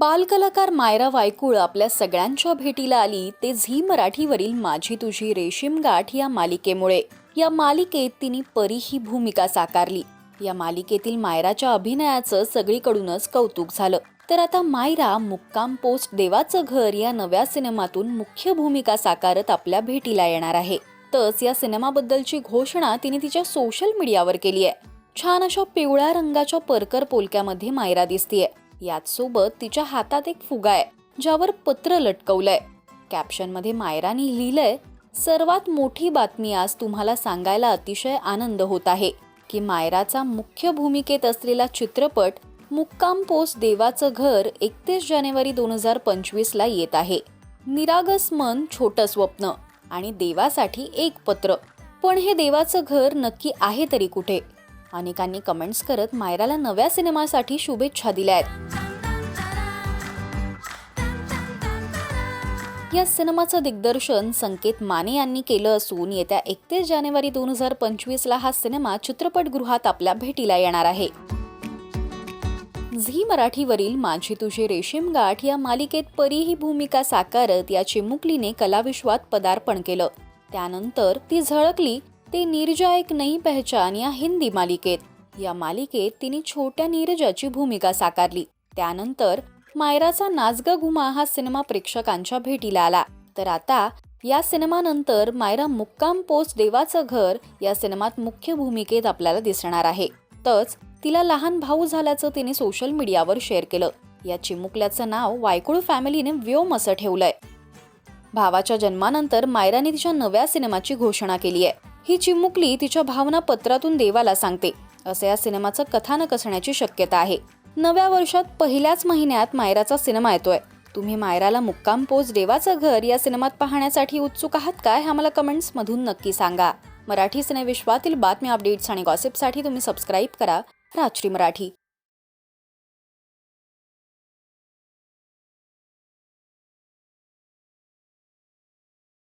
बालकलाकार मायरा वायकुळ आपल्या सगळ्यांच्या भेटीला आली. ते झी मराठीवरील माझी तुझी रेशीम गाठ या मालिकेमुळे. या मालिकेत तिने परी ही भूमिका साकारली. या मालिकेतील मायराच्या अभिनयाचं सगळीकडूनच कौतुक झालं. तर आता मायरा मुक्काम पोस्ट देवाचं घर या नव्या सिनेमातून मुख्य भूमिका साकारत आपल्या भेटीला येणार आहे. तस या सिनेमाबद्दलची घोषणा तिने तिच्या सोशल मीडियावर केली आहे छान अशा पिवळ्या रंगाच्या परकर पोलक्यामध्ये मायरा दिसतीये. याच सोबत तिच्या हातात एक फुगा आहे ज्यावर पत्र लटकवलंय. कॅप्शनमध्ये मायराने लिहिलंय सर्वात मोठी बातमी आज तुम्हाला सांगायला अतिशय आनंद होत आहे की मायराचा मुख्य भूमिकेत असलेला चित्रपट मुक्काम पोस्ट देवाचं घर एकतीस जानेवारी दोन हजार पंचवीस ला येत आहे. निरागस मन छोटं स्वप्न आणि देवासाठी एक पत्र. पण हे देवाचं घर नक्की आहे तरी कुठे? अनेकांनी कमेंट्स करत मायराला नव्या सिनेमासाठी शुभेच्छा दिल्या आहेत. या सिनेमाचं दिग्दर्शन संकेत माने यांनी केलं असून येत्या एकतीस जानेवारी दोन हजार पंचवीस ला हा सिनेमा चित्रपटगृहात आपल्या भेटीला येणार आहे. झी मराठीवरील माझी तुझी रेशीम गाठ या मालिकेत परी ही भूमिका साकारत या चिमुकलीने कलाविश्वात पदार्पण केलं. त्यानंतर ती झळकली ते नीरजा एक नई पहचान या हिंदी मालिकेत. या मालिकेत तिने छोट्या नीरजाची भूमिका साकारली. त्यानंतर मायराचा नाचगा घुमा हा सिनेमा प्रेक्षकांच्या भेटीला आला. तर आता या सिनेमानंतर मायरा मुक्काम पोस्ट देवाचं घर या सिनेमात मुख्य भूमिकेत आपल्याला दिसणार आहे. तच तिला लहान भाऊ झाल्याचं तिने सोशल मीडियावर शेअर केलं. या चिमुकल्याचं नाव वायकुळ फॅमिलीने व्योम असं ठेवलंय. भावाच्या जन्मानंतर मायराने तिच्या नव्या सिनेमाची घोषणा केली आहे ही चिमुकली तिच्या भावना पत्रातून देवाला सांगते. असं या सिनेमाचं कथानक असण्याची शक्यता आहे. नव्या वर्षात पहिल्याच महिन्यात मायराचा सिनेमा येतोय. तुम्ही मायराला मुक्काम पोज देवाचं घर या सिनेमात पाहण्यासाठी उत्सुक आहात काय हे आम्हाला कमेंट्स मधून नक्की सांगा. मराठी सिनेविश्वातील बातम्या अपडेट्स आणि गॉसिपसाठी तुम्ही सबस्क्राईब करा. राजश्री मराठी.